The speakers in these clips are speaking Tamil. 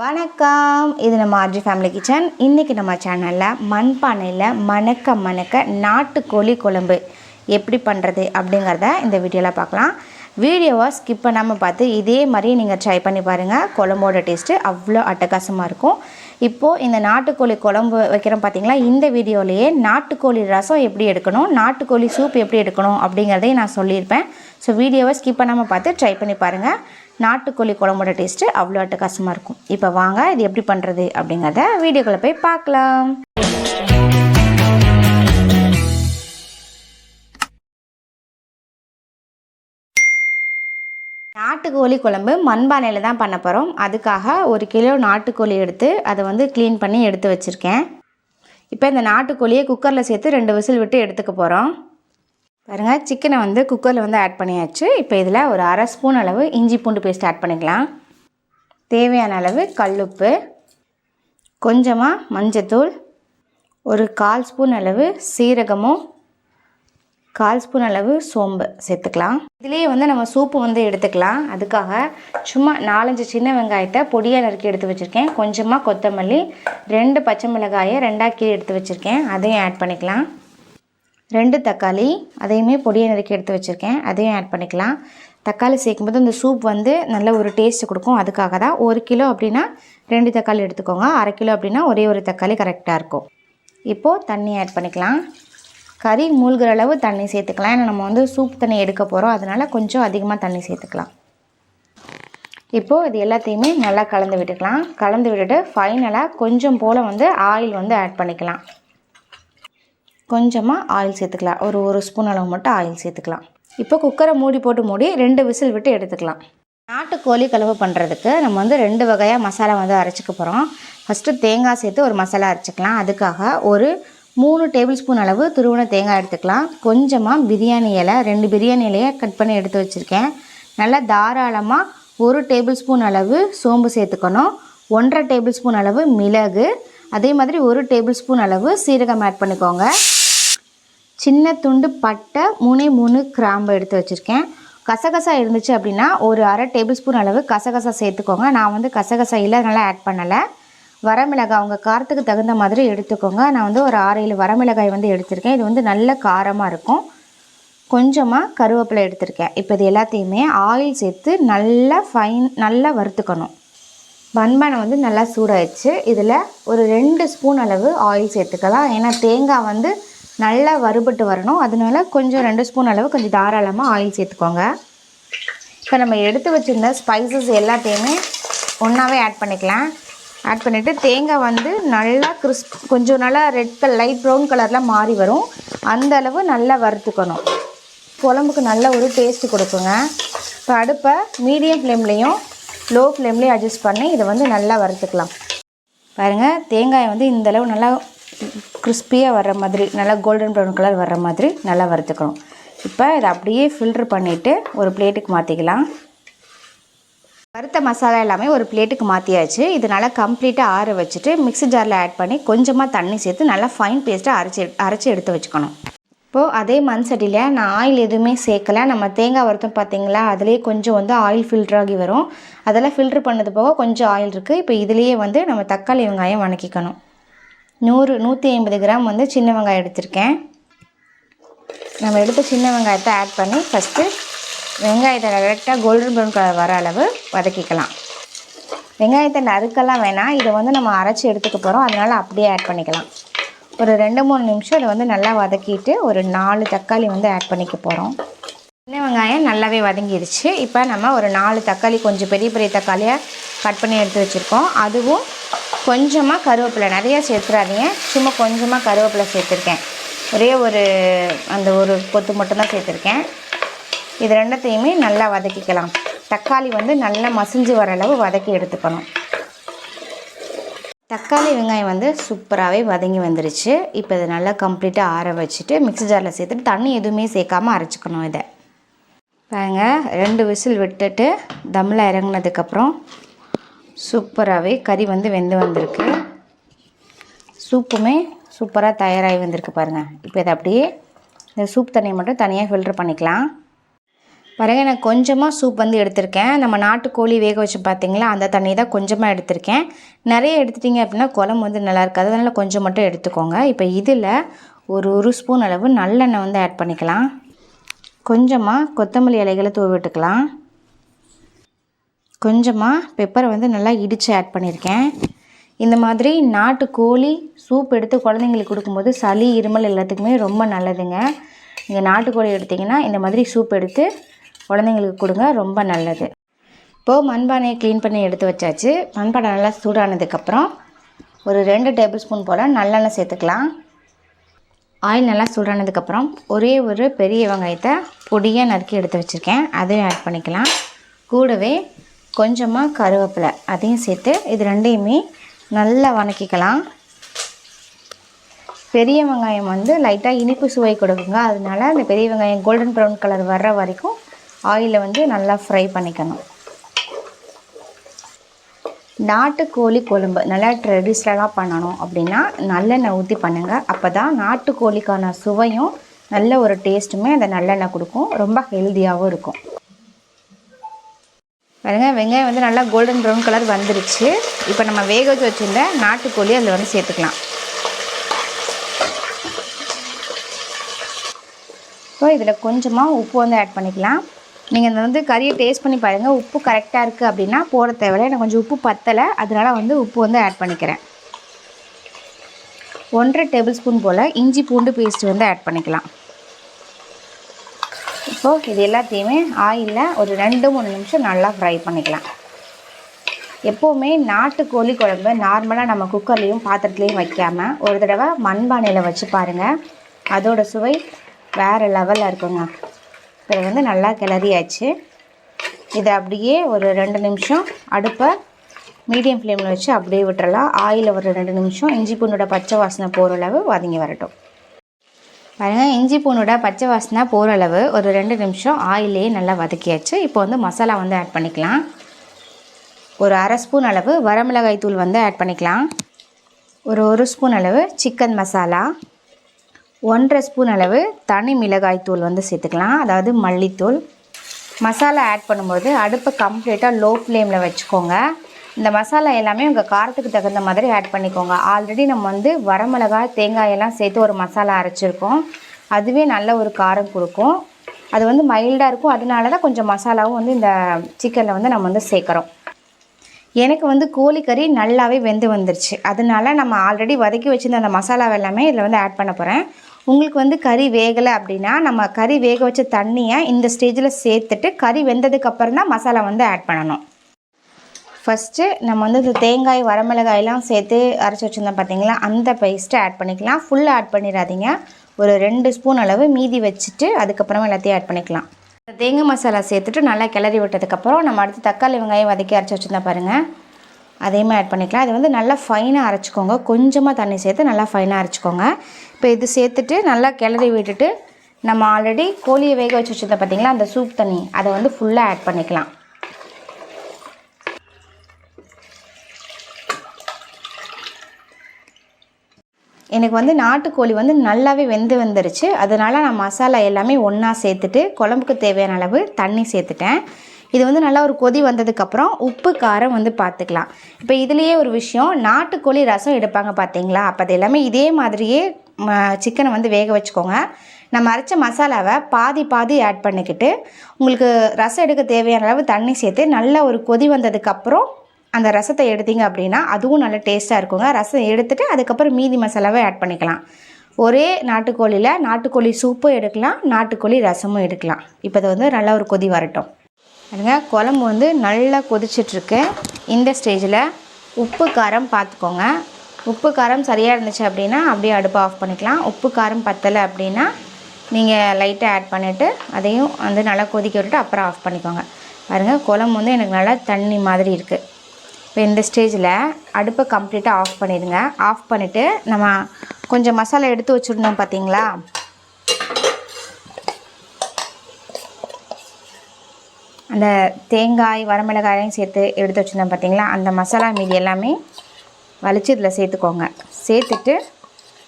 வணக்கம். இது நம்ம ஆர்ஜி ஃபேமிலி கிச்சன் இன்றைக்கி நம்ம சேனலில் மண்பானையில் மணக்க மணக்க நாட்டுக்கோழி குழம்பு எப்படி பண்ணுறது அப்படிங்கிறத இந்த வீடியோவில் பார்க்கலாம். வீடியோவை ஸ்கிப் பண்ணாமல் பார்த்து இதே மாதிரி நீங்கள் ட்ரை பண்ணி பாருங்கள் குழம்போட டேஸ்ட்டு அவ்வளோ அட்டகாசமாக இருக்கும். இப்போது இந்த நாட்டுக்கோழி குழம்பு வைக்கிறோம் பார்த்தீங்களா இந்த வீடியோலேயே நாட்டுக்கோழி ரசம் எப்படி எடுக்கணும்? நாட்டுக்கோழி சூப் எப்படி எடுக்கணும்? அப்படிங்கிறதையும் நான் சொல்லியிருப்பேன். ஸோ வீடியோவை ஸ்கிப் பண்ணாமல் பார்த்து ட்ரை பண்ணி பாருங்கள் நாட்டுக்கோழி குழம்போட டேஸ்ட்டு அவ்வளோ அட்டகாசமாக இருக்கும். இப்போ வாங்க இது எப்படி பண்ணுறது அப்படிங்கிறத வீடியோக்குள்ளே போய் பார்க்கலாம். நாட்டுக்கோழி குழம்பு மண்பானையில் தான் பண்ண போகிறோம் அதுக்காக ஒரு கிலோ நாட்டுக்கோழி எடுத்து அதை வந்து க்ளீன் பண்ணி எடுத்து வச்சுருக்கேன். இப்போ இந்த நாட்டுக்கோழியை குக்கரில் சேர்த்து ரெண்டு விசில் விட்டு எடுத்துக்க போகிறோம் பாருங்கள் சிக்கனை வந்து குக்கரில் வந்து ஆட் பண்ணியாச்சு. இப்போ இதில் ஒரு அரை ஸ்பூன் அளவு இஞ்சி பூண்டு பேஸ்ட் ஆட் பண்ணிக்கலாம். தேவையான அளவு கல்லுப்பு கொஞ்சமாக மஞ்சத்தூள் ஒரு கால் ஸ்பூன் அளவு சீரகமும் கால் ஸ்பூன் அளவு சோம்பு சேர்த்துக்கலாம். இதுலேயே வந்து நம்ம சூப்பு வந்து எடுத்துக்கலாம். அதுக்காக சும்மா நாலஞ்சு சின்ன வெங்காயத்தை பொடியாக நறுக்கி எடுத்து வச்சுருக்கேன். கொஞ்சமாக கொத்தமல்லி ரெண்டு பச்சை மிளகாயை ரெண்டாக கீழே எடுத்து வச்சுருக்கேன். அதையும் ஆட் பண்ணிக்கலாம். ரெண்டு தக்காளி அதையுமே பொடியை நறுக்கி எடுத்து வச்சுருக்கேன். அதையும் ஆட் பண்ணிக்கலாம். தக்காளி சேர்க்கும்போது இந்த சூப் வந்து நல்ல ஒரு டேஸ்ட் கொடுக்கும். அதுக்காக தான் ஒரு கிலோ அப்படின்னா ரெண்டு தக்காளி எடுத்துக்கோங்க. அரை கிலோ அப்படின்னா ஒரே ஒரு தக்காளி கரெக்டாக இருக்கும். இப்போது தண்ணி ஆட் பண்ணிக்கலாம். கறி மூழ்கிற அளவு தண்ணி சேர்த்துக்கலாம். ஏன்னா நம்ம வந்து சூப் தண்ணி எடுக்க போகிறோம் அதனால் கொஞ்சம் அதிகமாக தண்ணி சேர்த்துக்கலாம். இப்போது இது எல்லாத்தையுமே நல்லா கலந்து விட்டுக்கலாம். கலந்து விட்டுட்டு ஃபைனலாக கொஞ்சம் போல் வந்து ஆயில் வந்து ஆட் பண்ணிக்கலாம். கொஞ்சமாக ஆயில் சேர்த்துக்கலாம். ஒரு ஒரு ஸ்பூன் அளவு மட்டும் ஆயில் சேர்த்துக்கலாம். இப்போ குக்கரை மூடி போட்டு மூடி ரெண்டு விசில் விட்டு எடுத்துக்கலாம். நாட்டுக்கோழி கலவை பண்ணுறதுக்கு நம்ம வந்து ரெண்டு வகையாக மசாலா வந்து அரைச்சிக்க போகிறோம் ஃபஸ்ட்டு தேங்காய் சேர்த்து ஒரு மசாலா அரைச்சிக்கலாம். அதுக்காக ஒரு மூணு டேபிள் ஸ்பூன் அளவு துருவன தேங்காய் எடுத்துக்கலாம். கொஞ்சமாக பிரியாணி இலை ரெண்டு பிரியாணி இலையை கட் பண்ணி எடுத்து வச்சுருக்கேன். நல்லா தாராளமாக ஒரு டேபிள் ஸ்பூன் அளவு சோம்பு சேர்த்துக்கணும். ஒன்றரை டேபிள் ஸ்பூன் அளவு மிளகு. அதே மாதிரி ஒரு டேபிள் ஸ்பூன் அளவு சீரகம் ஆட் பண்ணிக்கோங்க. சின்ன துண்டு பட்டை மூணே மூணு கிராம்பு எடுத்து வச்சுருக்கேன். கசகசா இருந்துச்சு அப்படின்னா ஒரு அரை டேபிள் ஸ்பூன் அளவு கசகசா சேர்த்துக்கோங்க. நான் வந்து கசகசா இல்லை அதனால் ஆட் பண்ணலை. வரமிளகாய் உங்கள் காரத்துக்கு தகுந்த மாதிரி எடுத்துக்கோங்க. நான் வந்து ஒரு ஆறு ஏழு வரமிளகாய் வந்து எடுத்திருக்கேன். இது வந்து நல்ல காரமாக இருக்கும். கொஞ்சமாக கருவேப்பிலை எடுத்திருக்கேன். இப்போ இது எல்லாத்தையுமே ஆயில் சேர்த்து நல்லா ஃபைன் நல்லா வறுத்துக்கணும். பன்பானை வந்து நல்லா சூடாயிடுச்சு. இதில் ஒரு ரெண்டு ஸ்பூன் அளவு ஆயில் சேர்த்துக்கலாம். ஏன்னா தேங்காய் வந்து நல்லா வறுபட்டு வரணும். அதனால கொஞ்சம் ரெண்டு ஸ்பூன் அளவு கொஞ்சம் தாராளமாக ஆயில் சேர்த்துக்கோங்க. இப்போ நம்ம எடுத்து வச்சுருந்த ஸ்பைசஸ் எல்லாத்தையுமே ஒன்றாவே ஆட் பண்ணிக்கலாம். ஆட் பண்ணிவிட்டு தேங்காய் வந்து நல்லா கிறிஸ்ப் கொஞ்சம் நல்லா ரெட் கலர் லைட் ப்ரௌன் கலரில் மாறி வரும். அந்த அளவு நல்லா வறுத்துக்கணும். குழம்புக்கு நல்ல ஒரு டேஸ்ட் கொடுக்குங்க. இப்போ அடுப்பை மீடியம் ஃப்ளேம்லேயும் லோ ஃப்ளேம்லேயும் அட்ஜஸ்ட் பண்ணி இதை வந்து நல்லா வறுத்துக்கலாம். பாருங்கள் தேங்காயை வந்து இந்த அளவு நல்லா கிறிஸ்பியாக வர்ற மாதிரி நல்லா கோல்டன் ப்ரௌன் கலர் வர்ற மாதிரி நல்லா வறுத்துக்கணும். இப்போ இதை அப்படியே ஃபில்ட்ரு பண்ணிவிட்டு ஒரு பிளேட்டுக்கு மாற்றிக்கலாம் வறுத்த மசாலா எல்லாமே ஒரு பிளேட்டுக்கு மாற்றியாச்சு இது நல்லா கம்ப்ளீட்டாக ஆற வச்சுட்டு மிக்ஸி ஜாரில் ஆட் பண்ணி கொஞ்சமாக தண்ணி சேர்த்து நல்லா ஃபைன் பேஸ்ட்டாக அரைச்சி அரைச்சி எடுத்து வச்சுக்கணும். இப்போது அதே மண் சட்டியில் நான் ஆயில் எதுவுமே சேர்க்கல. நம்ம தேங்காய் வறுத்தோம் பார்த்தீங்களா அதுலேயே கொஞ்சம் வந்து ஆயில் ஃபில்டர் ஆகி வரும். அதெல்லாம் ஃபில்ட்ரு பண்ணது போக கொஞ்சம் ஆயில் இருக்குது இப்போ இதுலேயே வந்து நம்ம தக்காளி வெங்காயம் வணக்கிக்கணும். நூறு நூற்றி ஐம்பது கிராம் வந்து சின்ன வெங்காயம் எடுத்திருக்கேன். நம்ம எடுத்த சின்ன வெங்காயத்தை ஆட் பண்ணி ஃபஸ்ட்டு வெங்காயத்தை கரெக்டாக கோல்டன் ப்ரௌன் கலர் வர அளவு வதக்கிக்கலாம். வெங்காயத்தை நறுக்கெல்லாம் வேணாம். இதை வந்து நம்ம அரைச்சி எடுத்துக்க போகிறோம் அதனால் அப்படியே ஆட் பண்ணிக்கலாம். ஒரு ரெண்டு மூணு நிமிஷம் இதை வந்து நல்லா வதக்கிட்டு ஒரு நாலு தக்காளி வந்து ஆட் பண்ணிக்க போகிறோம் சின்ன வெங்காயம் நல்லாவே வதங்கிடுச்சு இப்போ நம்ம ஒரு நாலு தக்காளி கொஞ்சம் பெரிய பெரிய தக்காளியாக கட் பண்ணி எடுத்து வச்சுருக்கோம். அதுவும் கொஞ்சமாக கருவேப்பிலை. நிறையா சேர்த்துறாதீங்க. சும்மா கொஞ்சமாக கருவேப்பிலை சேர்த்துருக்கேன். ஒரே ஒரு அந்த ஒரு கொத்து மட்டும்தான் சேர்த்துருக்கேன். இது ரெண்டத்தையுமே நல்லா வதக்கிக்கலாம். தக்காளி வந்து நல்லா மசிஞ்சு வர அளவு வதக்கி எடுத்துக்கணும். தக்காளி வெங்காயம் வந்து சூப்பராகவே வதங்கி வந்துருச்சு. இப்போ இதை நல்லா கம்ப்ளீட்டாக ஆற வச்சுட்டு மிக்ஸி ஜாரில் சேர்த்துட்டு தண்ணி எதுவுமே சேர்க்காம அரைச்சிக்கணும் இதை. பாருங்க ரெண்டு விசில் விட்டுட்டு தம்மில் இறங்குனதுக்கப்புறம் சூப்பராகவே கறி வந்து வெந்து வந்திருக்கு. சூப்புமே சூப்பராக தயாராகி வந்திருக்கு பாருங்கள் இப்போ இதை அப்படியே இந்த சூப் தண்ணியை மட்டும் தனியாக ஃபில்ட்ரு பண்ணிக்கலாம். பாருங்கள் நான் கொஞ்சமாக சூப் வந்து எடுத்திருக்கேன். நம்ம நாட்டுக்கோழி வேக வச்சு பார்த்தீங்களா அந்த தண்ணியை தான் கொஞ்சமாக எடுத்திருக்கேன். நிறைய எடுத்துட்டிங்க அப்படின்னா குழம்பு வந்து நல்லா இருக்காது. அதனால் கொஞ்சம் மட்டும் எடுத்துக்கோங்க. இப்போ இதில் ஒரு ஒரு ஸ்பூன் அளவு நல்லெண்ணெய் வந்து ஆட் பண்ணிக்கலாம். கொஞ்சமாக கொத்தமல்லி இலைகளை தூவி விட்டுக்கலாம். கொஞ்சமாக பெப்பரை வந்து நல்லா இடித்து ஆட் பண்ணியிருக்கேன் இந்த மாதிரி நாட்டுக்கோழி சூப் எடுத்து குழந்தைங்களுக்கு கொடுக்கும்போது சளி இருமல் எல்லாத்துக்குமே ரொம்ப நல்லதுங்க. நீங்கள் நாட்டுக்கோழி எடுத்திங்கன்னா இந்த மாதிரி சூப் எடுத்து குழந்தைங்களுக்கு கொடுங்க ரொம்ப நல்லது. இப்போது மண்பானையை க்ளீன் பண்ணி எடுத்து வச்சாச்சு. மண்பானை நல்லா சூடானதுக்கப்புறம் ஒரு ரெண்டு டேபிள் ஸ்பூன் போல் நல்லெண்ணெய் சேர்த்துக்கலாம். ஆயில் நல்லா சூடானதுக்கப்புறம் ஒரே ஒரு பெரிய வெங்காயத்தை பொடியாக நறுக்கி எடுத்து வச்சுருக்கேன். அதையும் ஆட் பண்ணிக்கலாம். கூடவே கொஞ்சமாக கருவேப்பிலை. அதையும் சேர்த்து இது ரெண்டையுமே நல்லா வணக்கிக்கலாம். பெரிய வெங்காயம் வந்து லைட்டாக இனிப்பு சுவை கொடுக்குங்க. அதனால அந்த பெரிய வெங்காயம் கோல்டன் ப்ரௌன் கலர் வர்ற வரைக்கும் ஆயிலில் வந்து நல்லா ஃப்ரை பண்ணிக்கணும். நாட்டுக்கோழி குழம்பு. நல்லா ட்ரெடிஷ்னலாக பண்ணணும் அப்படின்னா நல்லெண்ணெய் ஊற்றி பண்ணுங்கள் அப்போ தான் நாட்டுக்கோழிக்கான சுவையும் நல்ல ஒரு டேஸ்ட்டுமே அந்த நல்லெண்ணெய் கொடுக்கும். ரொம்ப ஹெல்த்தியாகவும் இருக்கும். பாருங்க வெங்காயம் வந்து நல்லா கோல்டன் ப்ரௌன் கலர் வந்துருச்சு. இப்போ நம்ம வேக வச்சு வச்சுருந்த நாட்டுக்கோழி அதில் வந்து சேர்த்துக்கலாம். இப்போ இதில் கொஞ்சமாக உப்பு வந்து ஆட் பண்ணிக்கலாம். நீங்கள் இந்த வந்து கறியை டேஸ்ட் பண்ணி பாருங்கள் உப்பு கரெக்டாக இருக்குது அப்படின்னா போட தேவையில்லை. எனக்கு கொஞ்சம் உப்பு பத்தலை அதனால் வந்து உப்பு வந்து ஆட் பண்ணிக்கிறேன். ஒன்றரை டேபிள் ஸ்பூன் போல் இஞ்சி பூண்டு பேஸ்ட் வந்து ஆட் பண்ணிக்கலாம். இப்போது இது எல்லாத்தையுமே ஆயிலில் ஒரு ரெண்டு மூணு நிமிஷம் நல்லா ஃப்ரை பண்ணிக்கலாம். எப்போவுமே நாட்டுக்கோழி குழம்பு நார்மலாக நம்ம குக்கர்லேயும் பாத்திரத்துலேயும் வைக்காமல் ஒரு தடவை மண்பானையில் வச்சு பாருங்கள் அதோடய சுவை வேறு லெவலில் இருக்குங்க. இதை வந்து நல்லா கிளறியாச்சு. இதை அப்படியே ஒரு ரெண்டு நிமிஷம் அடுப்பை மீடியம் ஃப்ளேமில் வச்சு அப்படியே விட்டுறலாம். ஆயிலில் ஒரு ரெண்டு நிமிஷம். இஞ்சி பூண்டோட பச்சை வாசனை போகிற அளவு வதங்கி வரட்டும். பாருங்கள் இஞ்சி பூனோட பச்சை வாசனை போகிற அளவு ஒரு ரெண்டு நிமிஷம் ஆயிலே நல்லா வதக்கியாச்சு. இப்போ வந்து மசாலா வந்து ஆட் பண்ணிக்கலாம். ஒரு அரை ஸ்பூன் அளவு வரமிளகாய் தூள் வந்து ஆட் பண்ணிக்கலாம். ஒரு ஒரு ஸ்பூன் அளவு சிக்கன் மசாலா. ஒன்றரை ஸ்பூன் அளவு தனி மிளகாய் தூள் வந்து சேர்த்துக்கலாம். அதாவது மல்லித்தூள். மசாலா ஆட் பண்ணும்போது அடுப்பை கம்ப்ளீட்டாக லோ ஃப்ளேமில் வச்சுக்கோங்க. இந்த மசாலா எல்லாமே உங்கள் காரத்துக்கு தகுந்த மாதிரி ஆட் பண்ணிக்கோங்க. ஆல்ரெடி நம்ம வந்து வரமிளகாய் தேங்காயெல்லாம் சேர்த்து ஒரு மசாலா அரைச்சிருக்கோம். அதுவே நல்ல ஒரு காரம் கொடுக்கும். அது வந்து மைல்டாக இருக்கும். அதனால தான் கொஞ்சம் மசாலாவும் வந்து இந்த சிக்கனில் வந்து நம்ம வந்து சேர்க்குறோம். எனக்கு வந்து கோழிக்கறி நல்லாவே வெந்து வந்துருச்சு. அதனால நம்ம ஆல்ரெடி வதக்கி வச்சிருந்த அந்த மசாலாவை எல்லாமே இதில் வந்து ஆட் பண்ண போகிறேன் உங்களுக்கு வந்து கறி வேகலை அப்படின்னா நம்ம கறி வேக வச்ச தண்ணியை இந்த ஸ்டேஜில் சேர்த்துட்டு கறி வெந்ததுக்கப்புறம் தான் மசாலா வந்து ஆட் பண்ணணும். ஃபஸ்ட்டு நம்ம வந்து இந்த தேங்காய் வரமிளகாயெல்லாம் சேர்த்து அரைச்சி வச்சுருந்தோம் பார்த்தீங்களா அந்த பேஸ்ட்டை ஆட் பண்ணிக்கலாம். ஃபுல்லாக ஆட் பண்ணிடாதீங்க. ஒரு ரெண்டு ஸ்பூன் அளவு மீதி வச்சுட்டு அதுக்கப்புறமா எல்லாத்தையும் ஆட் பண்ணிக்கலாம். இந்த தேங்காய் மசாலா சேர்த்துட்டு நல்லா கிளறி விட்டதுக்கப்புறம் நம்ம அடுத்து தக்காளி வெங்காயம் வதக்கி அரைச்சி வச்சுருந்தா பாருங்கள் அதையுமே ஆட் பண்ணிக்கலாம். அது வந்து நல்லா ஃபைனாக அரைச்சிக்கோங்க. கொஞ்சமாக தண்ணி சேர்த்து நல்லா ஃபைனாக அரைச்சிக்கோங்க. இப்போ இது சேர்த்துட்டு நல்லா கிளறி விட்டுட்டு நம்ம ஆல்ரெடி கோழியை வேக வச்சு வச்சுருந்தோம் பார்த்தீங்களா அந்த சூப் தண்ணி. அதை வந்து ஃபுல்லாக ஆட் பண்ணிக்கலாம். எனக்கு வந்து நாட்டுக்கோழி வந்து நல்லாவே வெந்து வந்துருச்சு. அதனால் நான் மசாலா எல்லாமே ஒன்றா சேர்த்துட்டு குழம்புக்கு தேவையான அளவு தண்ணி சேர்த்துட்டேன். இது வந்து நல்லா ஒரு கொதி வந்ததுக்கப்புறம் உப்பு காரம் வந்து பார்த்துக்கலாம் இப்போ இதுலேயே ஒரு விஷயம் நாட்டுக்கோழி ரசம் எடுப்பாங்க பார்த்தீங்களா அப்போ அது எல்லாமே இதே மாதிரியே சிக்கனை வந்து வேக வச்சுக்கோங்க. நம்ம அரைச்ச மசாலாவை பாதி பாதி ஆட் பண்ணிக்கிட்டு உங்களுக்கு ரசம் எடுக்க தேவையான அளவு தண்ணி சேர்த்து நல்லா ஒரு கொதி வந்ததுக்கப்புறம் அந்த ரசத்தை எடுத்தீங்க அப்படின்னா அதுவும் நல்ல டேஸ்ட்டாக இருக்குங்க. ரசம் எடுத்துகிட்டு அதுக்கப்புறம் மீதி மசாலாவை ஆட் பண்ணிக்கலாம். ஒரே நாட்டுக்கோழியில் நாட்டுக்கோழி சூப்பும் எடுக்கலாம் நாட்டுக்கோழி ரசமும் எடுக்கலாம். இப்போ இது வந்து நல்லா ஒரு கொதி வரட்டும். பாருங்க குழம்பு வந்து நல்லா கொதிச்சிட்ருக்கு. இந்த ஸ்டேஜில் உப்பு காரம் பார்த்துக்கோங்க உப்பு காரம் சரியாக இருந்துச்சு அப்படின்னா அப்படியே அடுப்பை ஆஃப் பண்ணிக்கலாம். உப்பு காரம் பத்தலை அப்படின்னா நீங்கள் லைட்டாக ஆட் பண்ணிவிட்டு அதையும் வந்து நல்லா கொதிக்க விட்டுட்டு அப்புறம் ஆஃப் பண்ணிக்கோங்க. பாருங்கள் குழம்பு வந்து எனக்கு நல்லா தண்ணி மாதிரி இருக்குது இப்போ இந்த ஸ்டேஜில் அடுப்பை கம்ப்ளீட்டாக ஆஃப் பண்ணிடுங்க. ஆஃப் பண்ணிவிட்டு நம்ம கொஞ்சம் மசாலா எடுத்து வச்சுருந்தோம் பார்த்தீங்களா அந்த தேங்காய் வரமிளகாயும் சேர்த்து எடுத்து வச்சுருந்தோம் பார்த்தீங்களா அந்த மசாலா மீதி எல்லாமே வலிச்சு இதில் சேர்த்துக்கோங்க. சேர்த்துட்டு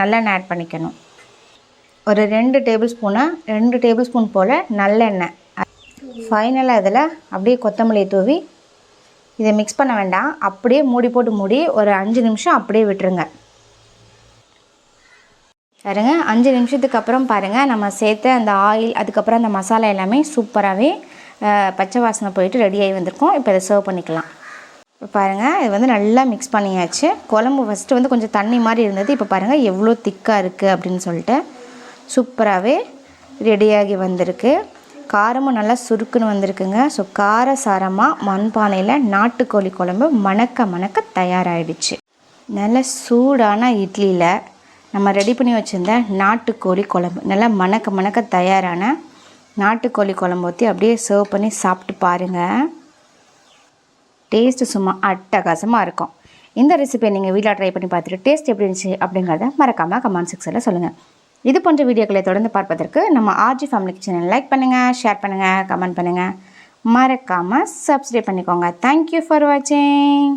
நல்லெண்ணெய் ஆட் பண்ணிக்கணும். ஒரு ரெண்டு டேபிள் ஸ்பூனு ரெண்டு டேபிள் ஸ்பூன் போல் நல்லெண்ணெய். ஃபைனலாக இதில் அப்படியே கொத்தமல்லியை தூவி இதை மிக்ஸ் பண்ண வேண்டாம். அப்படியே மூடி போட்டு மூடி ஒரு அஞ்சு நிமிஷம் அப்படியே விட்டுருங்க. பாருங்க அஞ்சு நிமிஷத்துக்கு அப்புறம் பாருங்கள் நம்ம சேர்த்த அந்த ஆயில் அதுக்கப்புறம் அந்த மசாலா எல்லாமே சூப்பராகவே பச்சை வாசனை போயிட்டு ரெடியாகி வந்திருக்கும். இப்போ இதை சர்வ் பண்ணிக்கலாம். இப்போ பாருங்கள் இது வந்து நல்லா மிக்ஸ் பண்ணியாச்சு. குழம்பு ஃபஸ்ட்டு வந்து கொஞ்சம் தண்ணி மாதிரி இருந்தது. இப்போ பாருங்கள் எவ்வளோ திக்காக இருக்குது அப்படின்னு சொல்லிட்டு சூப்பராகவே ரெடியாகி வந்திருக்கு. காரமும் நல்லா சுருக்குன்னு வந்திருக்குங்க. ஸோ காரசாரமாக மண்பானையில் நாட்டுக்கோழி குழம்பு மணக்க மணக்க தயாராகிடுச்சு நல்ல சூடான இட்லியில் நம்ம ரெடி பண்ணி வச்சுருந்த நாட்டுக்கோழி குழம்பு நல்லா மணக்க மணக்க தயாரான நாட்டுக்கோழி குழம்பு ஊற்றி அப்படியே சர்வ் பண்ணி சாப்பிட்டு பாருங்கள் டேஸ்ட்டு சும்மா அட்டகாசமாக இருக்கும். இந்த ரெசிபியை நீங்கள் வீட்டில் ட்ரை பண்ணி பார்த்துட்டு டேஸ்ட் எப்படி இருந்துச்சு அப்படிங்கிறத மறக்காமல் கமெண்ட் செக்ஷனில் சொல்லுங்கள் இது போன்ற வீடியோக்களை தொடர்ந்து பார்ப்பதற்கு நம்ம ஆர்ஜி ஃபேமிலி கிச்சனை லைக் பண்ணுங்கள் ஷேர் பண்ணுங்கள் கமெண்ட் பண்ணுங்கள் மறக்காமல் சப்ஸ்கிரைப் பண்ணிக்கோங்க. தேங்க்யூ ஃபார் வாட்சிங்